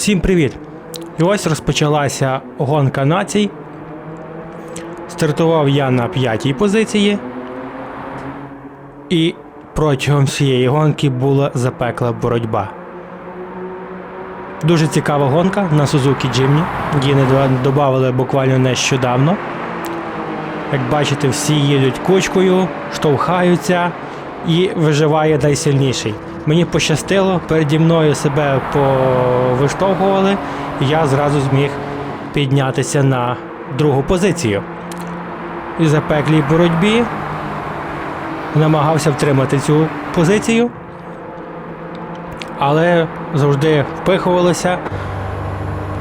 Всім привіт! І ось розпочалася гонка націй. Стартував я на п'ятій позиції. І протягом всієї гонки була запекла боротьба. Дуже цікава гонка на Suzuki Jimny. Її додали буквально нещодавно. Як бачите, всі їдуть кучкою, штовхаються і виживає найсильніший. Мені пощастило, переді мною себе повиштовхували, і я зразу зміг піднятися на другу позицію. І запеклій боротьбі намагався втримати цю позицію, але завжди впихувалося.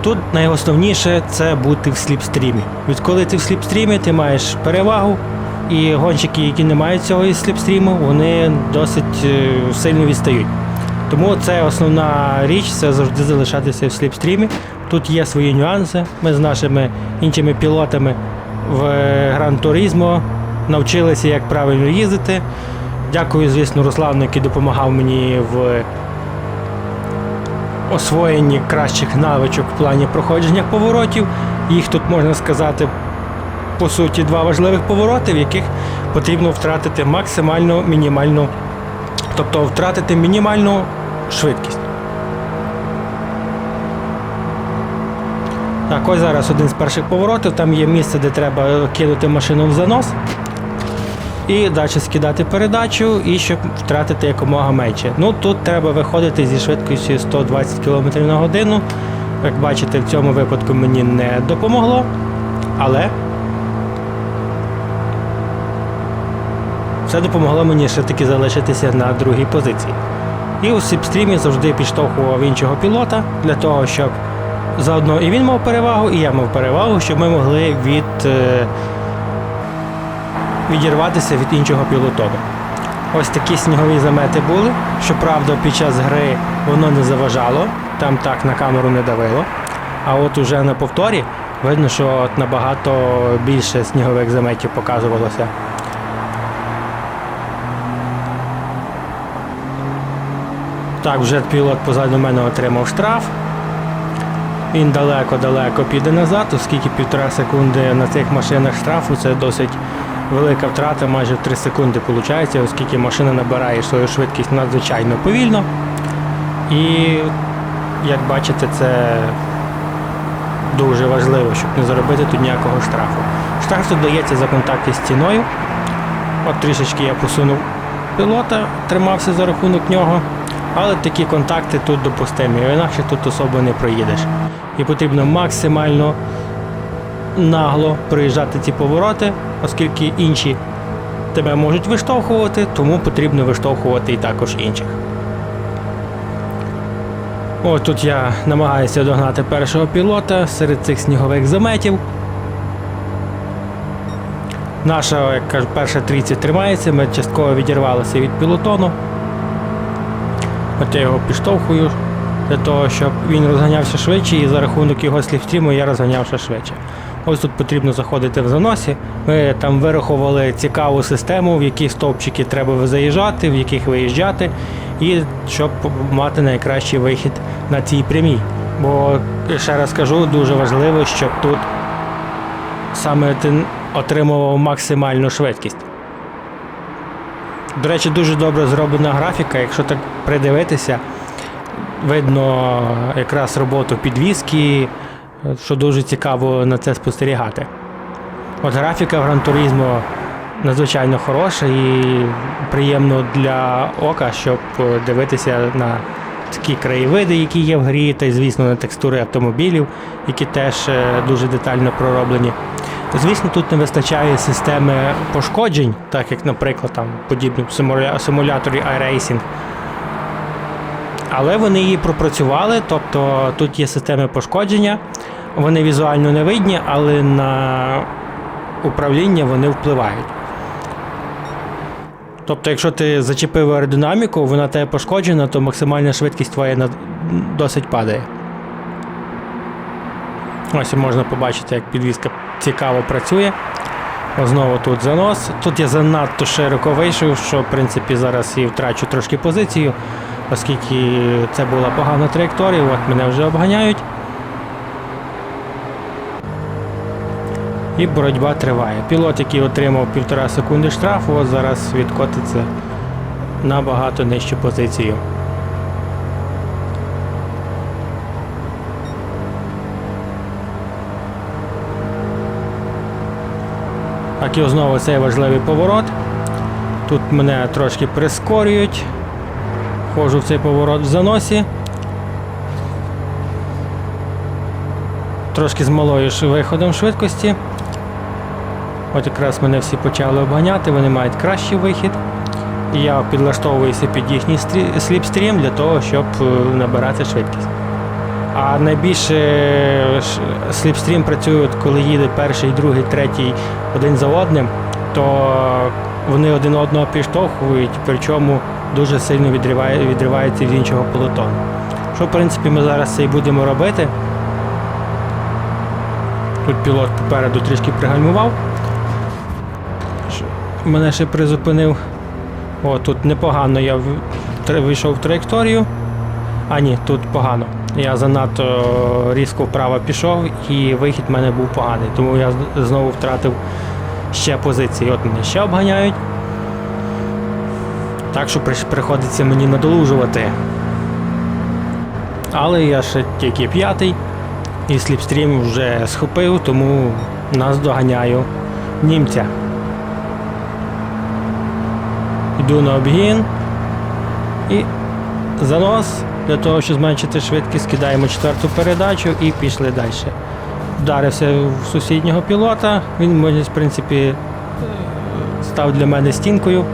Тут найосновніше це бути в сліпстрімі. Відколи ти в сліпстрімі, ти маєш перевагу, і гонщики, які не мають цього із сліпстріму, вони досить е, сильно відстають. Тому це основна річ це завжди залишатися в сліпстрімі. Тут є свої нюанси. Ми з нашими іншими пілотами в Гран Туризмо навчилися, як правильно їздити. Дякую, звісно, Руслану, який допомагав мені в освоєнні кращих навичок в плані проходження поворотів. Їх тут можна сказати, по суті, два важливих повороти, в яких потрібно втратити максимально мінімальну, тобто втратити мінімальну швидкість. Так, ось зараз один з перших поворотів, там є місце, де треба кинути машину в занос. І далі скидати передачу, і щоб втратити якомога менше. Ну тут треба виходити зі швидкістю 120 км на годину. Як бачите, в цьому випадку мені не допомогло. Але це допомогло мені ще таки залишитися на другій позиції. І у сіпстрімі завжди підштовхував іншого пілота для того, щоб заодно і він мав перевагу, і я мав перевагу, щоб ми могли від. е, відірватися від іншого пілотону. Ось такі снігові замети були. Щоправда, під час гри воно не заважало, там так на камеру не давило. А от уже на повторі видно, що от набагато більше снігових заметів показувалося. Так, вже пілот позаду мене отримав штраф. Він далеко-далеко піде назад, оскільки півтора секунди на цих машинах штрафу це досить велика втрата, майже 3 секунди виходить, оскільки машина набирає свою швидкість надзвичайно повільно. І як бачите, це дуже важливо, щоб не заробити тут ніякого штрафу. Штраф тут дається за контакт із стіною. От трішечки я посунув пілота, тримався за рахунок нього. Але такі контакти тут допустимі, інакше тут особо не проїдеш. І потрібно максимально нагло проїжджати ці повороти, оскільки інші тебе можуть виштовхувати, тому потрібно виштовхувати і також інших. Ось тут я намагаюся догнати першого пілота серед цих снігових заметів. Наша, як кажуть, перша трійця тримається, ми частково відірвалися від пілотону. От я його підштовхую для того, щоб він розганявся швидше, і за рахунок його слівстріму я розганявся швидше. Ось тут потрібно заходити в заносі. Ми там вирахували цікаву систему, в які стовпчики треба заїжджати, в яких виїжджати, і щоб мати найкращий вихід на цій прямій. Бо ще раз кажу, дуже важливо, щоб тут саме ти отримував максимальну швидкість. До речі, дуже добре зроблена графіка, якщо так придивитися, видно якраз роботу підвіски, що дуже цікаво на це спостерігати. От графіка в Гран Туризмо надзвичайно хороша і приємно для ока, щоб дивитися на такі краєвиди, які є в грі, та й, звісно, на текстури автомобілів, які теж е, дуже детально пророблені. Звісно, тут не вистачає системи пошкоджень, так як, наприклад, там подібні в симуляторі iRacing. Але вони її пропрацювали, тобто тут є системи пошкодження, вони візуально не видні, але на управління вони впливають. Тобто, якщо ти зачепив аеродинаміку, вона тебе пошкоджена, то максимальна швидкість твоя досить падає. Ось можна побачити, як підвізка цікаво працює. Знову тут занос. Тут я занадто широко вийшов, що в принципі зараз і втрачу трошки позицію. оскільки це була погана траєкторія, от мене вже обганяють. І боротьба триває. Пілот, який отримав півтора секунди штрафу, зараз відкотиться набагато нижчу позицію. Так і знову цей важливий поворот. Тут мене трошки прискорюють. Входжу в цей поворот в заносі. Трошки з малою виходом швидкості. От якраз мене всі почали обганяти, вони мають кращий вихід. І я підлаштовуюся під їхній стрі- сліпстрім для того, щоб е, набирати швидкість. А найбільше е, сліпстрім працює, от коли їде перший, другий, третій один за одним, то вони один одного підштовхують, причому дуже сильно відриває, відривається від іншого полотону. Що, в принципі, ми зараз це і будемо робити. Тут пілот попереду трішки пригальмував. Мене ще призупинив. О, тут непогано я вийшов в траєкторію. А ні, тут погано. Я занадто різко вправо пішов і вихід в мене був поганий, тому я знову втратив ще позиції. От мене ще обганяють. Так що приходиться мені надолужувати. Але я ще тільки п'ятий і сліпстрім вже схопив, тому нас доганяю німця. Йду на обгін і занос для того, щоб зменшити швидкість, кидаємо четверту передачу і пішли далі. Вдарився в сусіднього пілота, він в принципі, е, став для мене стінкою.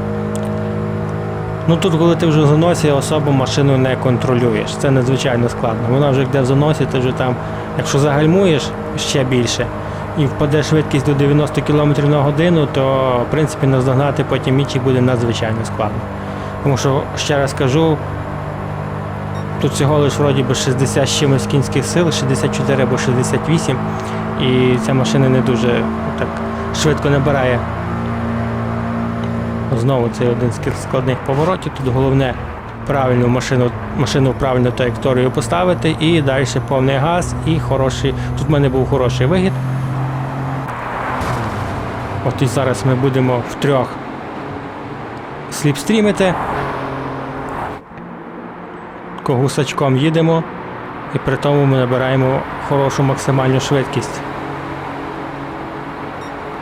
Ну тут, коли ти вже в заносі, особо машину не контролюєш. Це надзвичайно складно. Вона вже йде в заносі, ти вже там, якщо загальмуєш ще більше і впаде швидкість до 90 км на годину, то в принципі наздогнати потім ічі буде надзвичайно складно. Тому що, ще раз кажу, тут всього лиш вроді би 60 з чимось кінських сил, 64 або 68, і ця машина не дуже так швидко набирає Знову це один з складних поворотів. Тут головне правильну машину, машину в правильну траєкторію поставити і далі повний газ і хороший. Тут в мене був хороший вигід. От і зараз ми будемо втрьох сліпстрімити. Гусачком їдемо і при тому ми набираємо хорошу максимальну швидкість.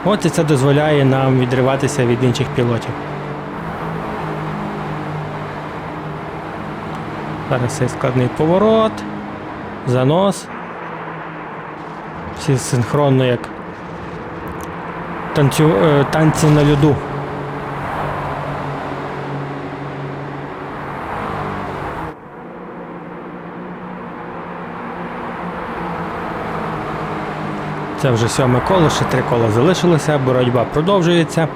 От і це дозволяє нам відриватися від інших пілотів. Зараз цей складний поворот, занос. Всі синхронно як танцю, е, танці на льоду. Це вже сьоме коло, ще три кола залишилося, боротьба продовжується.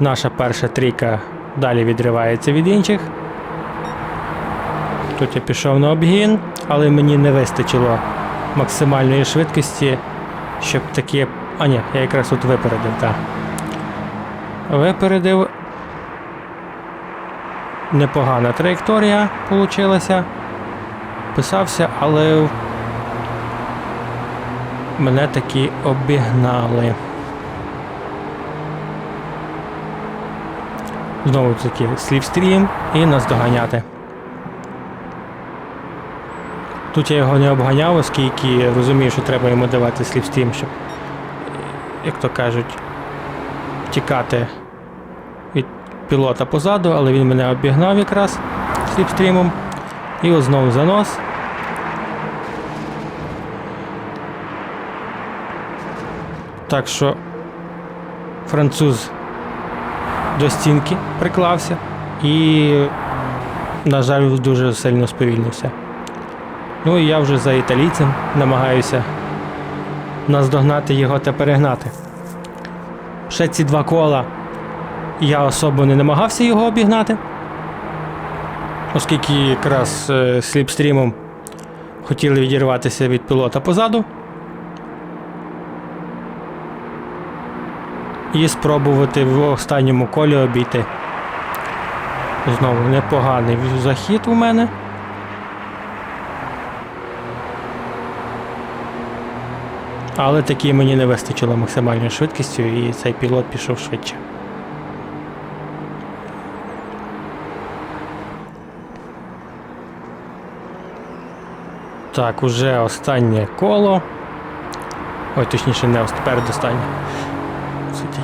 Наша перша трійка далі відривається від інших. Тут я пішов на обгін, але мені не вистачило максимальної швидкості, щоб таке. А ні, я якраз тут випередив, так. Випередив. Непогана траєкторія вийшла. Писався, але мене таки обігнали. Знову таки слівстрім і нас доганяти. Тут я його не обганяв, оскільки розумію, що треба йому давати слівстрім, щоб, як то кажуть, втікати від пілота позаду, але він мене обігнав якраз сліпстрімом. І ось знову занос. Так що француз до стінки приклався і, на жаль, дуже сильно сповільнився. Ну і я вже за італійцем намагаюся наздогнати його та перегнати. Ще ці два кола я особо не намагався його обігнати, оскільки якраз е, сліпстрімом хотіли відірватися від пілота позаду. І спробувати в останньому колі обійти. Знову непоганий захід у мене. Але таки мені не вистачило максимальною швидкістю і цей пілот пішов швидше. Так, уже останнє коло. Ой, точніше, не ос- передостаннє.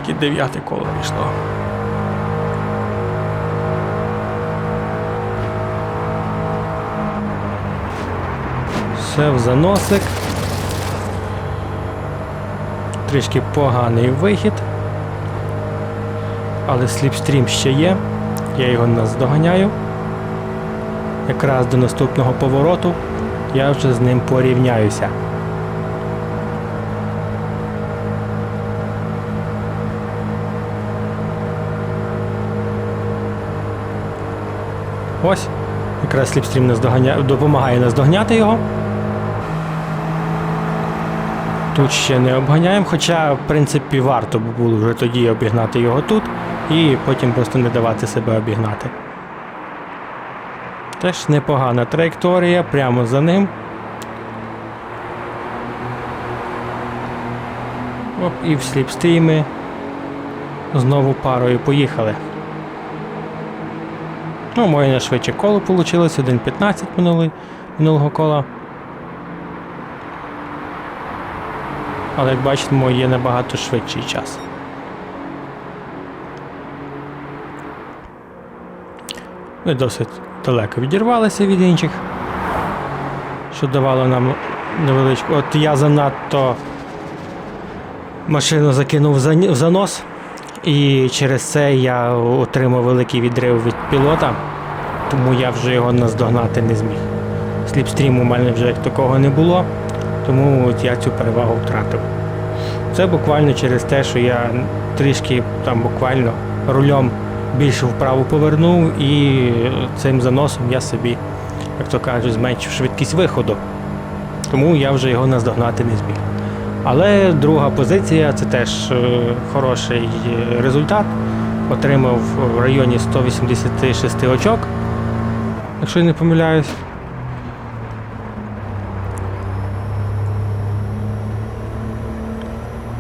Тільки дев'яте коло пішло. Все в заносик. Трішки поганий вихід. Але сліпстрім ще є. Я його наздоганяю. Якраз до наступного повороту я вже з ним порівняюся. Ось. Якраз сліпстрім допомагає наздогняти його. Тут ще не обганяємо, хоча, в принципі, варто було вже тоді обігнати його тут і потім просто не давати себе обігнати. Теж непогана траєкторія прямо за ним. Оп, і в сліпстріми. Знову парою поїхали. Ну, моє найшвидше коло вийшло, 1.15 минулий, минулого кола. Але як бачимо, є набагато швидший час. Ми досить далеко відірвалися від інших, що давало нам невеличку. От я занадто машину закинув в занос, і через це я отримав великий відрив від пілота, тому я вже його наздогнати не зміг. Сліпстрім у мене вже такого не було, тому от я цю перевагу втратив. Це буквально через те, що я трішки там буквально рулем більше вправо повернув і цим заносом я собі, як то кажуть, зменшив швидкість виходу. Тому я вже його наздогнати не зміг. Але друга позиція це теж е, хороший результат. Отримав в районі 186 очок, якщо я не помиляюсь.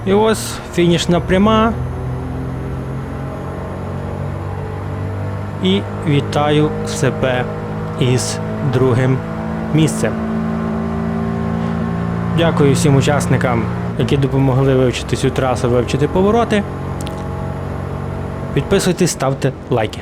І ось фінішна пряма. І вітаю себе із другим місцем. Дякую всім учасникам, які допомогли вивчити цю трасу, вивчити повороти. Підписуйтесь, ставте лайки.